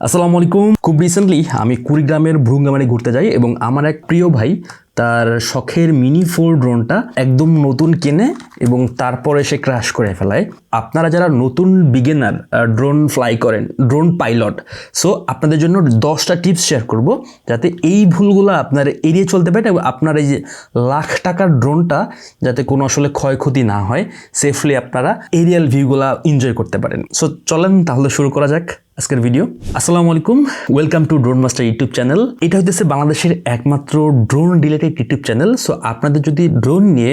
আসসালামু আলাইকুম। খুব রিসেন্টলি আমি কুড়িগ্রামের ভ্রুঙ্গামারি ঘুরতে যাই এবং আমার এক প্রিয় ভাই তার শখের মিনি ফোর ড্রোনটা একদম নতুন কেনে এবং তারপরে সে ক্রাশ করে ফেলায়। আপনারা যারা নতুন বিগিনার ড্রোন ফ্লাই করেন ড্রোন পাইলট সো আপনাদের জন্য দশটা টিপস শেয়ার করব যাতে এই ভুলগুলো আপনার এড়িয়ে চলতে পারেন এবং আপনার এই যে লাখ টাকার ড্রোনটা যাতে কোনো আসলে ক্ষয়ক্ষতি না হয় সেফলি আপনারা এরিয়াল ভিউগুলা এনজয় করতে পারেন। সো চলেন তাহলে শুরু করা যাক। আজকের ভিডিও আসসালামু আলাইকুম। Welcome to drone master YouTube channel এটা হচ্ছে বাংলাদেশের একমাত্র drone related YouTube channel so আপনাদের যদি ড্রোন নিয়ে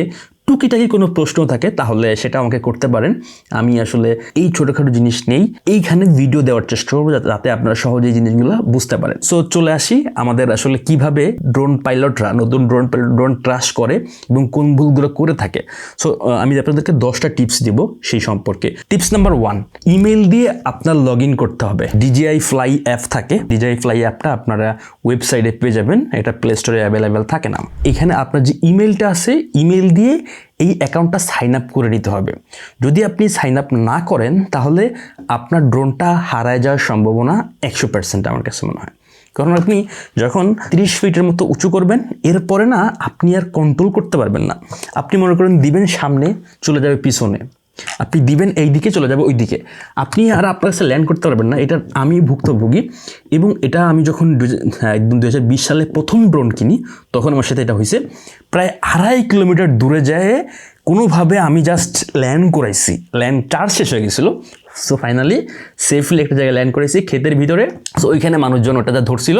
টুকিটাকি কোনো প্রশ্ন থাকে, তাহলে সেটা আমাকে করতে পারেন। আমি আসলে এই ছোটোখাটো জিনিস নেই, এইখানে ভিডিও দেওয়ার চেষ্টা করব যাতে আপনারা সহজে এই জিনিসগুলো বুঝতে পারেন। সো চলে আসি আমাদের আসলে কীভাবে ড্রোন পাইলটরা নতুন ড্রোন ড্রোন ট্রাশ করে এবং কোন ভুলগুলো করে থাকে। সো আমি আপনাদেরকে দশটা টিপস দিব সেই সম্পর্কে। টিপস নাম্বার ওয়ান ইমেল দিয়ে আপনার লগ ইন করতে হবে। ডিজিআই ফ্লাই অ্যাপ থাকে। ডিজিআই ফ্লাই অ্যাপটা আপনারা ওয়েবসাইটে পেয়ে যাবেন। এটা প্লে স্টোরে অ্যাভেলেবেল থাকে না। এখানে আপনার যে ইমেলটা আছে ইমেল দিয়ে এই অ্যাকাউন্টটা সাইন আপ করে নিতে হবে। যদি আপনি সাইন আপ না করেন, তাহলে আপনার ড্রোনটা হারায় যাওয়ার সম্ভাবনা একশো পার্সেন্ট আমার কাছে মনে হয়। কারণ আপনি যখন তিরিশ ফিটের মতো উঁচু করবেন, এরপরে না আপনি আর কন্ট্রোল করতে পারবেন না। আপনি মনে করেন দিবেন সামনে, চলে যাবে পিছনে। আপনি দিবেন এই দিকে চলে যাবে ওই দিকে আপনি আর আপনার কাছে ল্যান্ড করতে পারবেন না এটা আমি ভুক্তভোগী এবং এটা আমি যখন হ্যাঁ, একদম দু হাজার বিশ সালে প্রথম ড্রোন কিনি তখন আমার সাথে এটা হয়েছে। প্রায় আড়াই কিলোমিটার দূরে যায় কোনোভাবে আমি জাস্ট ল্যান্ড করাইছি ল্যান্ড চার্জ শেষ হয়ে গেছিল। সো ফাইনালি সেফলি একটা জায়গায় ল্যান্ড করেছি ক্ষেতের ভিতরে। সো ওইখানে মানুষজন ওটা যা ধরছিল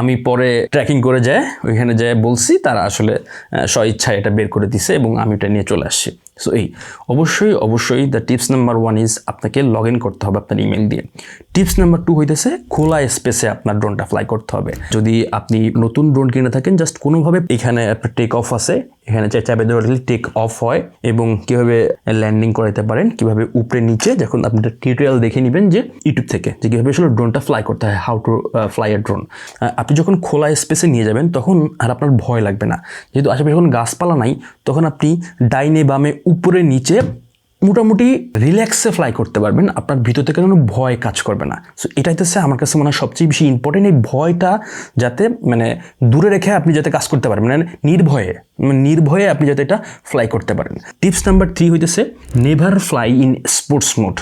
আমি পরে ট্র্যাকিং করে যায় ওইখানে যায় বলছি তারা আসলে স্ব ইচ্ছায় এটা বের করে দিছে এবং আমি এটা নিয়ে চলে আসছি। সো এই, অবশ্যই অবশ্যই the tips number one is আপনাকে লগ ইন করতে হবে আপনার ইমেল দিয়ে। টিপস নাম্বার টু হইতেছে, খোলা স্পেসে আপনার ড্রোনটা ফ্লাই করতে হবে। যদি আপনি নতুন ড্রোন কিনে থাকেন জাস্ট কোনোভাবে এখানে একটা টেক অফ আছে এখানে চাপে ধরে টেক অফ হয় এবং কীভাবে ল্যান্ডিং করাতে পারেন, কীভাবে উপরে নিচে, যখন আপনি টিউটোরিয়াল দেখে নেবেন যে ইউটিউব থেকে, যে কীভাবে আসলে ড্রোনটা ফ্লাই করতে হয় how to fly a drone আপনি যখন খোলা স্পেসে নিয়ে যাবেন, তখন আর আপনার ভয় লাগবে না। যেহেতু আশেপাশে যখন গাছপালা নাই, তখন আপনি ডাইনে বামে উপরে নিচে মোটামুটি রিল্যাক্সে ফ্লাই করতে পারবেন, আপনার ভিতর থেকে কোনো ভয় কাজ করবে না। সো এটাই হচ্ছে আমার কাছে মনে হয় সবচেয়ে বেশি ইম্পর্টেন্ট এই ভয়টা যাতে মানে দূরে রেখে আপনি যাতে কাজ করতে পারবেন মানে নির্ভয়ে মানে নির্ভয়ে আপনি যাতে এটা ফ্লাই করতে পারেন। টিপস নাম্বার থ্রি হইতেছে never fly in sports mode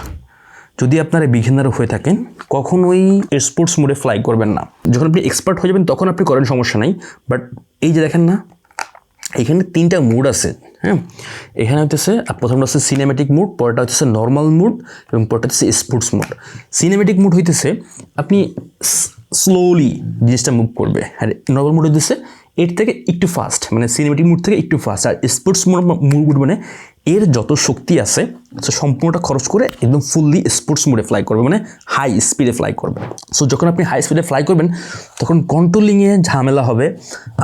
যদি আপনারা বিঘিনার হয়ে থাকেন, কখনোই স্পোর্টস মোডে ফ্লাই করবেন না। যখন আপনি এক্সপার্ট হয়ে যাবেন, তখন আপনি করেন সমস্যা নাই। বাট এই যে দেখেন না এখানে তিনটা মুড আছে হ্যাঁ? এখানে হচ্ছে প্রথমটা হচ্ছে সিনেমেটিক মুড পরটা হচ্ছে নর্মাল মুড এবং পরটা হচ্ছে স্পোর্টস মুড সিনেমেটিক মুড হইতেছে, আপনি স্লোলি জিনিসটা মুভ করবে। আর নর্মাল মুড হইতেছে, এর থেকে একটু ফাস্ট মানে সিনেমেটিক মুড থেকে একটু ফাস্ট আর স্পোর্টস মুড মুড মানে এর যত শক্তি আছে সম্পূর্ণটা খরচ করে একদম ফুললি স্পোর্টস মোডে ফ্লাই করবে মানে হাই স্পিডে ফ্লাই করবে। সো যখন আপনি হাই স্পিডে ফ্লাই করবেন, তখন কন্ট্রোলিংয়ে ঝামেলা হবে।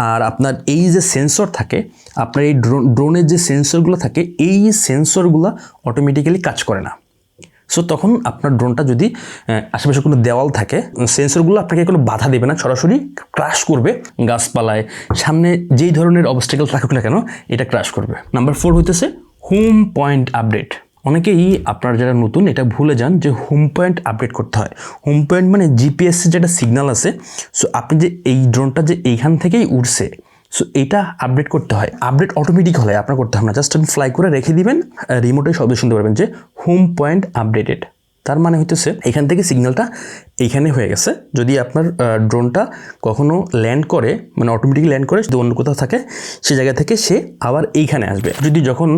আর আপনার এই যে সেন্সর থাকে, আপনার এই ড্রোন ড্রোনের যে সেন্সরগুলো থাকে, এই সেন্সরগুলো অটোমেটিক্যালি কাজ করে না। সো তখন আপনার ড্রোনটা যদি আশেপাশে কোনো দেওয়াল থাকে সেন্সরগুলো আপনাকে কোনো বাধা দেবে না, সরাসরি ক্রাশ করবে, গাছপালায়, সামনে যেই ধরনের অবস্টেকেল থাকুক না কেন, এটা ক্রাশ করবে। নাম্বার ফোর হইতেছে হোম পয়েন্ট আপডেট। অনেকেই আপনারা যারা নতুন, এটা ভুলে যান যে হোম পয়েন্ট আপডেট করতে হয়। হোম পয়েন্ট মানে জিপিএস যেটা সিগন্যাল আছে সো আপনি যে এই ড্রোনটা যে এইখান থেকেই উঠছে সো এটা আপডেট করতে হয়। আপডেট অটোমেটিক হলে আপনার করতে হবে না। জাস্ট আপনি ফ্লাই করে রেখে দিবেন রিমোটে শব্দ শুনতে পারবেন যে হোম পয়েন্ট আপডেটেড তার মানে হইতেছে এখান থেকে সিগন্যালটা এইখানে হয়ে গেছে। যদি আপনার ড্রোনটা কখনো ল্যান্ড করে মানে অটোমেটিক ল্যান্ড করে, যদি অন্য কোথাও থাকে, সে জায়গা থেকে সে আবার এইখানে আসবে। যদি যখন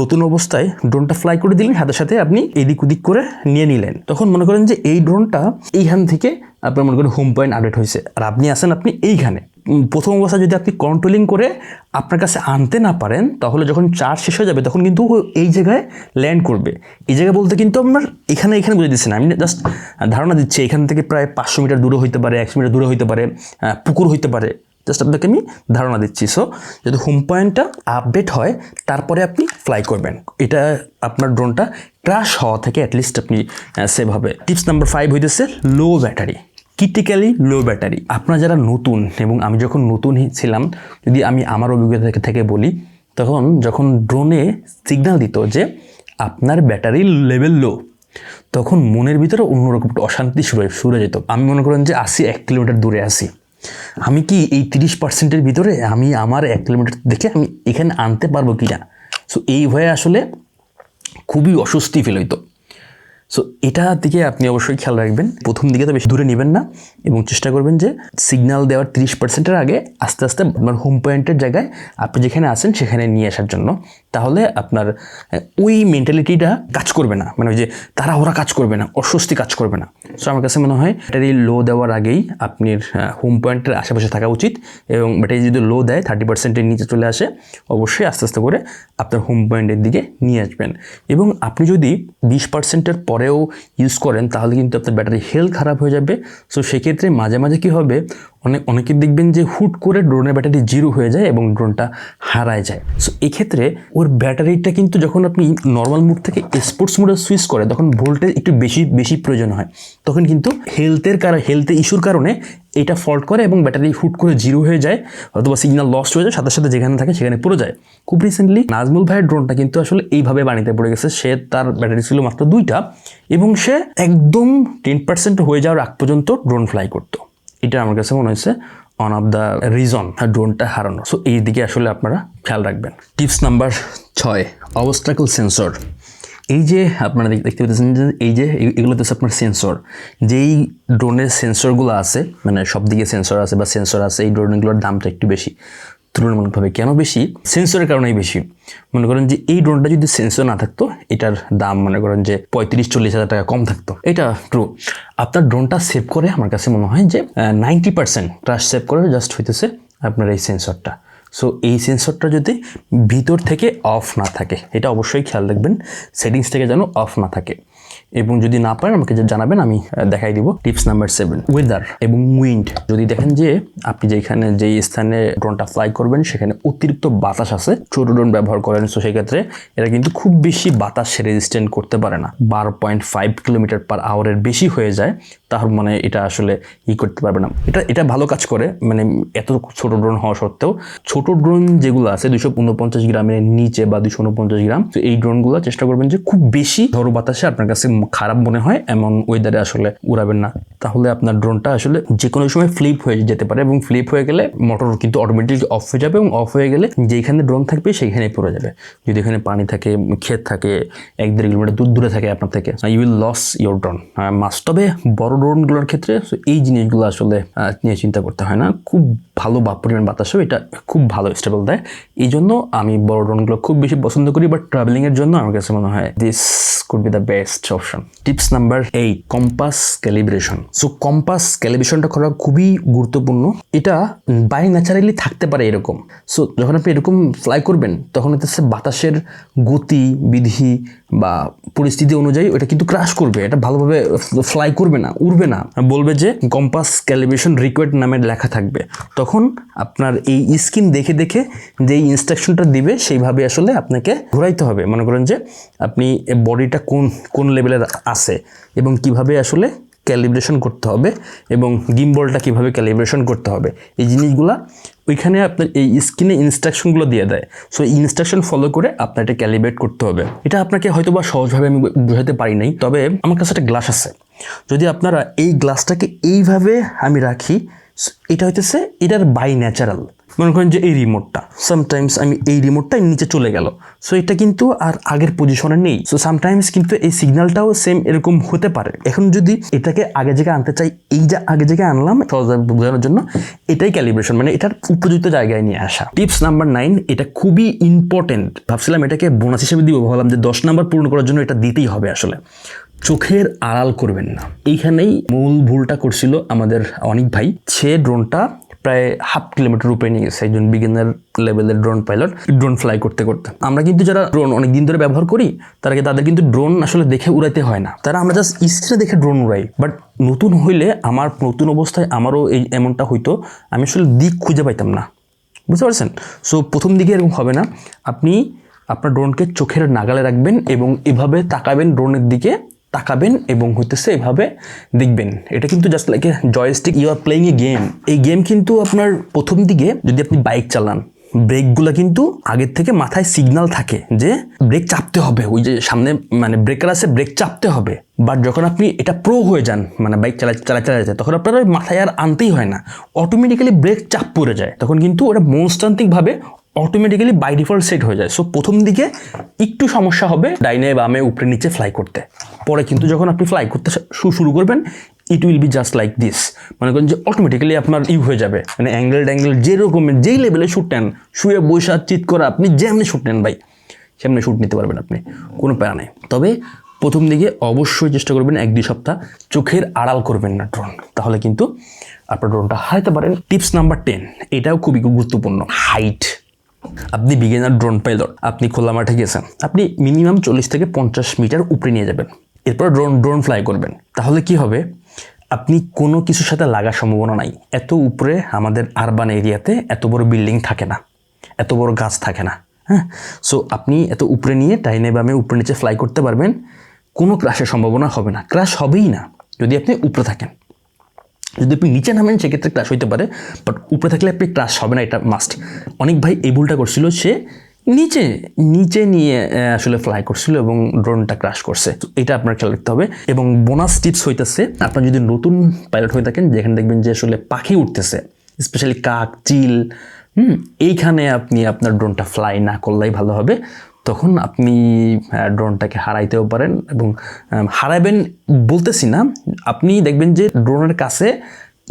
নতুন অবস্থায় ড্রোনটা ফ্লাই করে দিলেন, সাথে সাথে আপনি এদিক ওদিক করে নিয়ে নিলেন, তখন মনে করেন যে এই ড্রোনটা এইখান থেকে আপনার মনে করেন হোম পয়েন্ট আপডেট হয়েছে আর আপনি আসেন আপনি এইখানে। প্রথম অবস্থা যদি আপনি কন্ট্রোলিং করে আপনার কাছে আনতে না পারেন তাহলে যখন চার্জ শেষ হয়ে যাবে, তখন কিন্তু এই জায়গায় ল্যান্ড করবে। এই জায়গায় বলতে কিন্তু আপনার এখানে এখানে বুঝে দিচ্ছে না আমি জাস্ট ধারণা দিচ্ছি, এখান থেকে প্রায় পাঁচশো মিটার দূরে হইতে পারে, একশো মিটার দূরে হইতে পারে পুকুর হইতে পারে। জাস্ট আপনাকে আমি ধারণা দিচ্ছি। সো যদি হোম পয়েন্টটা আপডেট হয়, তারপরে আপনি ফ্লাই করবেন। এটা আপনার ড্রোনটা ক্রাশ হওয়া থেকে অ্যাটলিস্ট আপনি সেভ হবে। টিপস নাম্বার ফাইভ হইতেছে low battery critically low battery আপনারা যারা নতুন এবং আমি যখন নতুন ছিলাম, যদি আমি আমার অভিজ্ঞতা থেকে- বলি, তখন যখন ড্রোনে সিগনাল দিত যে আপনার ব্যাটারি লেভেল লো তখন মনের ভিতরে অন্যরকম অশান্তি শুরু শুরু যেত। আমি মনে করেন যে আসি এক কিলোমিটার দূরে আসি আমি কি এই তিরিশ পার্সেন্টের ভিতরে আমি আমার এক কিলোমিটার দেখে আমি এখানে আনতে পারব কি না? সো এই ভয়ে আসলে খুবই অস্বস্তি ফিল হইতো। সো এটা দিকে আপনি অবশ্যই খেয়াল রাখবেন। প্রথম দিকে তো বেশি দূরে নেবেন না এবং চেষ্টা করবেন যে সিগন্যাল দেওয়ার তিরিশ পার্সেন্টের আগে আস্তে আস্তে আপনার হোম পয়েন্টের জায়গায় আপনি যেখানে আছেন সেখানে নিয়ে আসার জন্য। তাহলে আপনার ওই মেন্টালিটিটা কাজ করবে না। মানে ওই যে তারা ওরা কাজ করবে না, অস্বস্তি কাজ করবে না। সো আমার কাছে মনে হয় ব্যাটারি লো দেওয়ার আগেই আপনার হোম পয়েন্টের আশেপাশে থাকা উচিত এবং ব্যাটারি যদি লো দেয় থার্টি পার্সেন্টের নিচে চলে আসে, অবশ্যই আস্তে আস্তে করে আপনার হোম পয়েন্টের দিকে নিয়ে আসবেন। এবং আপনি যদি বিশ পার্সেন্টের পরেও ইউজ করেন, তাহলে কিন্তু আপনার ব্যাটারি হেলথ খারাপ হয়ে যাবে। সো সেক্ষেত্রে মাঝে মাঝে কী হবে, অনেক, অনেকে দেখবেন যে হুট করে ড্রোনের ব্যাটারি জিরো হয়ে যায় এবং ড্রোনটা হারায় যায়। সো এক্ষেত্রে ওর ব্যাটারিটা কিন্তু যখন আপনি নর্মাল মুড থেকে স্পোর্টস মুডে সুইচ করে, তখন ভোল্টেজ একটু বেশি বেশি প্রয়োজন হয়। তখন কিন্তু হেলথের কারণে হেলথের ইস্যুর কারণে এটা ফল্ট করে এবং ব্যাটারি হুট করে জিরো হয়ে যায়, অথবা সিগন্যাল লস্ট হয়ে যায়, সাথে সাথে যেখানে থাকে সেখানে পড়ে যায়। খুব রিসেন্টলি নাজমুল ভাইয়ের ড্রোনটা কিন্তু আসলে এইভাবে বানিতে পড়ে গেছে। সে তার ব্যাটারি ছিল মাত্র দুইটা এবং সে একদম টেন পার্সেন্ট হয়ে যাওয়ার আগ পর্যন্ত ড্রোন ফ্লাই করতো। এটা আমার কাছে মনে হয়েছে ওয়ান অফ দ্য রিজন ড্রোনটা হারানো। সো এই দিকে আসলে আপনারা খেয়াল রাখবেন। টিপস নাম্বার ছয় অবস্ট্রাকল সেন্সর এই যে আপনারা দেখতে পাচ্ছেন যে এই যে এগুলো হচ্ছে আপনার সেন্সর যেই ড্রোনের সেন্সরগুলো আছে মানে সব দিকে সেন্সর আছে বা সেন্সর আছে, এই ড্রোনগুলোর দামটা একটু বেশি, তুলনামূলকভাবে কেন বেশি? সেন্সরের কারণেই বেশি। মনে করেন যে এই ড্রোনটা যদি সেন্সর না থাকতো, এটার দাম মনে করেন যে পঁয়ত্রিশ চল্লিশ হাজার টাকা কম থাকতো। এটা ট্রু আপনার ড্রোনটা সেভ করে আমার কাছে মনে হয় যে নাইনটি পার্সেন্ট সেভ করে জাস্ট হইতেছে আপনার এই সেন্সরটা সো এই সেন্সরটা যদি ভিতর থেকে অফ না থাকে, এটা অবশ্যই খেয়াল রাখবেন সেটিংস থেকে যেন অফ না থাকে। এবং যদি না পারেন, আমাকে জানাবেন, আমি দেখাই দিব টিপস নাম্বার সেভেন ওয়েদার এবং উইন্ড যদি দেখেন যে আপনি যেখানে, যেই স্থানে ড্রোনটা ফ্লাই করবেন, সেখানে অতিরিক্ত বাতাস আছে, ছোট ড্রোন ব্যবহার করেন। সো সেক্ষেত্রে এটা কিন্তু খুব বেশি বাতাস রেজিস্ট্যান্ট করতে পারে না। বারো পয়েন্ট ফাইভ কিলোমিটার পার আওয়ারের বেশি হয়ে যায়। তার মানে এটা আসলে ই করতে পারবে না। এটা এটা ভালো কাজ করে মানে এত ছোট ড্রোন হওয়া সত্ত্বেও। ছোট ড্রোন যেগুলো আছে দুশো উনপঞ্চাশ গ্রামের নিচে বা দুশো উনপঞ্চাশ গ্রাম, তো এই ড্রোনগুলো চেষ্টা করবেন যে খুব বেশি ধরো বাতাসে আপনার কাছে খারাপ মনে হয়, এমন ওয়েদারে আসলে উড়াবেন না। তাহলে আপনার ড্রোনটা আসলে যে কোনো সময় ফ্লিপ হয়ে যেতে পারে এবং ফ্লিপ হয়ে গেলে মোটর কিন্তু অটোমেটিক অফ হয়ে যাবে এবং অফ হয়ে গেলে যেখানে ড্রোন থাকবে সেইখানেই পড়ে যাবে। যদি এখানে পানি থাকে, ক্ষেত থাকে, এক দেড় কিলোমিটার দূর, দূরে থাকে আপনার থেকে you will lose your drone must তবে বড় ড্রোনগুলোর ক্ষেত্রে এই জিনিসগুলো আসলে নিয়ে চিন্তা করতে হয় না। খুব ভালো বা পরিমাণ বাতাসও এটা খুব ভালো স্টেবল দেয়। এই জন্য আমি বড় ড্রোনগুলো খুব বেশি পছন্দ করি বাট ট্রাভেলিংয়ের জন্য আমার কাছে মনে হয় this could be the best option tips number eight compass calibration so compass ক্যালিব্রেশনটা করা খুবই গুরুত্বপূর্ণ। এটা বাই ন্যাচারালি থাকতে পারে এরকম। সো যখন আপনি এরকম ফ্লাই করবেন, তখন হচ্ছে বাতাসের গতি, বিধি বা পরিস্থিতি অনুযায়ী ওটা কিন্তু ক্রাশ করবে। এটা ভালোভাবে ফ্লাই করবে না। উড়বে না। বলবে যে কম্পাস ক্যালিব্রেশন রিকোয়ার্ড নামে লেখা থাকবে। তখন আপনার এই স্ক্রিন দেখে দেখে যে ইনস্ট্রাকশনটা দিবে, সেইভাবে আসলে আপনাকে ঘোরাইতে হবে। মনে করেন যে আপনি বডিটা কোন কোন লেভেলের আছে এবং কীভাবে আসলে ক্যালিব্রেশন করতে হবে এবং গিম্বলটা কীভাবে ক্যালিব্রেশন করতে হবে। এই জিনিসগুলা ওইখানে আপনার এই স্ক্রিনে ইনস্ট্রাকশনগুলো দিয়ে দেয়। সো এই ইনস্ট্রাকশন ফলো করে আপনার এটা ক্যালিব্রেট করতে হবে। এটা আপনাকে হয়তো বা সহজভাবে আমি বোঝাতে পারি নাই, তবে আমার কাছে একটা গ্লাস আছে। যদি আপনারা এই গ্লাসটাকে এইভাবে আমি রাখি, এটা হইতেছে এটার বাই ন্যাচারাল মনে করেন যে এই রিমোটটা সামটাইমস আমি এই রিমোটটা নিচে চলে গেল। সো এটা কিন্তু আর আগের পজিশনে নেই। সো সামটাইমস কিন্তু এই সিগন্যালটাও সেম এরকম হতে পারে। এখন যদি এটাকে আগে জায়গায় আনতে চাই, এই যে আগে জায়গায় আনলাম সহজভাবে বোঝানোর জন্য, এটাই ক্যালিব্রেশন মানে এটার উপযুক্ত জায়গায় নিয়ে আসা। টিপস নাম্বার নাইন এটা খুবই ইম্পর্টেন্ট ভাবছিলাম এটাকে বোনাস হিসেবে দিব, ভাবলাম যে দশ নাম্বার পূর্ণ করার জন্য এটা দিতেই হবে আসলে। চোখের আড়াল করবেন না। এইখানেই মূল ভুলটা করছিল আমাদের অনেক ভাই। সে ড্রোনটা প্রায় হাফ কিলোমিটার উপরে নিয়ে গেছে, একজন বিগিনার লেভেলের ড্রোন পাইলট ড্রোন ফ্লাই করতে করতে। আমরা কিন্তু যারা ড্রোন অনেক দিন ধরে ব্যবহার করি, তারা তাদের কিন্তু ড্রোন আসলে দেখে উড়াইতে হয় না। তারা আমরা জাস্ট স্ক্রিনে দেখে ড্রোন উড়াই। বাট নতুন হইলে আমার, নতুন অবস্থায় আমারও এই এমনটা হইতো, আমি আসলে দিক খুঁজে পাইতাম না। বুঝতে পারছেন? সো প্রথম দিকে এরকম হবে না। আপনি আপনার ড্রোনকে চোখের নাগালে রাখবেন এবং এভাবে তাকাবেন ড্রোনের দিকে। তাকাবেন এবং হইতেছে এভাবে দেখবেন। এটা কিন্তু just like a joystick you are playing a game এই গেম কিন্তু আপনার প্রথম দিকে যদি আপনি বাইক চালান ব্রেকগুলো কিন্তু আগের থেকে মাথায় সিগন্যাল থাকে যে ব্রেক চাপতে হবে। ওই যে সামনে মানে ব্রেকার আছে ব্রেক চাপতে হবে। বাট যখন আপনি এটা প্রো হয়ে যান মানে বাইক চালা চালা চালা যায় তখন আপনার মাথায় আর আনতেই হয় না। অটোমেটিক্যালি ব্রেক চাপ পড়ে যায়। তখন কিন্তু ওটা মনস্তান্ত্রিকভাবে অটোমেটিক্যালি বাই ডিফল্ট সেট হয়ে যায়। সো প্রথম দিকে একটু সমস্যা হবে ডাইনে বামে উপরে নিচে ফ্লাই করতে। পরে কিন্তু যখন আপনি ফ্লাই করতে শুরু করবেন it will be just like this মনে করেন যে অটোমেটিক্যালি আপনার ইউ হয়ে যাবে। মানে অ্যাঙ্গেল ট্যাঙ্গেল যে রকমের যেই লেভেলে শ্যুট নেন, শুয়ে বৈশা চিত করা আপনি যেমনি শ্যুট নেন ভাই, সেমনি শ্যুট নিতে পারবেন আপনি, কোনো প্যারা নেই। তবে প্রথম দিকে অবশ্যই চেষ্টা করবেন এক দুই সপ্তাহ চোখের আড়াল করবেন না ড্রোন তাহলে কিন্তু আপনার ড্রোনটা হারাতে পারেন। টিপস নাম্বার টেন এটাও খুবই গুরুত্বপূর্ণ। হাইট আপনি বিগিনার ড্রোন পাইলট আপনি খোলা মাঠে গেছেন, আপনি মিনিমাম চল্লিশ থেকে পঞ্চাশ মিটার উপরে নিয়ে যাবেন, এরপর ড্রোন ড্রোন ফ্লাই করবেন। তাহলে কি হবে? আপনি কোনো কিছুর সাথে লাগার সম্ভাবনা নাই। এত উপরে আমাদের আরবান এরিয়াতে এত বড় বিল্ডিং থাকে না, এত বড় গাছ থাকে না হ্যাঁ? সো আপনি এত উপরে নিয়ে টাইনে বামে উপরে নিচে ফ্লাই করতে পারবেন, কোনো ক্রাশের সম্ভাবনা হবে না। ক্রাশ হবেই না, যদি আপনি উপরে থাকেন। যদি আপনি নিচে নামেন, সেক্ষেত্রে ক্লাস হইতে পারে বাট উপরে থাকলে আপনি ক্লাস হবে না, এটা মাস্ট অনেক ভাই এই ভুলটা করছিল, সে নিচে নিচে নিয়ে আসলে ফ্লাই করছিল এবং ড্রোনটা ক্রাশ করছে। এটা আপনার খেয়াল রাখতে হবে, এবং বোনাস টিপস হইতেছে, আপনার যদি নতুন পাইলট হয়ে থাকেন, যেখানে দেখবেন যে আসলে পাখি উঠতেছে স্পেশালি কাক, চিল, হুম, এইখানে আপনি আপনার ড্রোনটা ফ্লাই না করলেই ভালো হবে। তখন আপনি ড্রোনটাকে হারাইতেও পারেন এবং হারাবেন বলতেছি না। আপনি দেখবেন যে ড্রোনের কাছে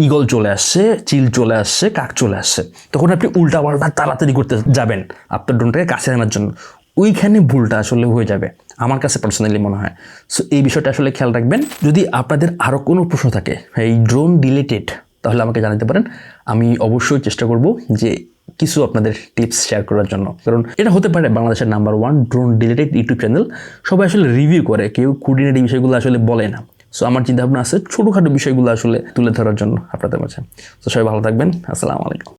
ইগল চলে আসছে, চিল চলে আসছে, কাক চলে আসছে। তখন আপনি উল্টা পাল্টা তাড়াতাড়ি করতে যাবেন আপনার ড্রোনটাকে কাছে আনার জন্য। ওইখানে ভুলটা আসলে হয়ে যাবে, আমার কাছে পার্সোনালি মনে হয়। সো এই বিষয়টা আসলে খেয়াল রাখবেন। যদি আপনাদের আরও কোনো প্রশ্ন থাকে, এই ড্রোন রিলেটেড তাহলে আমাকে জানাতে পারেন। আমি অবশ্যই চেষ্টা করব যে কিছু আপনাদের টিপস শেয়ার করার জন্য। কারণ এটা হতে পারে বাংলাদেশের number one drone related YouTube channel সবাই আসলে রিভিউ করে, কেউ খুঁটিনাটি বিষয়গুলো আসলে বলে না। সো আমার চিন্তাভাবনা আছে ছোটোখাটো বিষয়গুলো আসলে তুলে ধরার জন্য আপনাদের মাঝে। তো সবাই ভালো থাকবেন। আসসালামু আলাইকুম।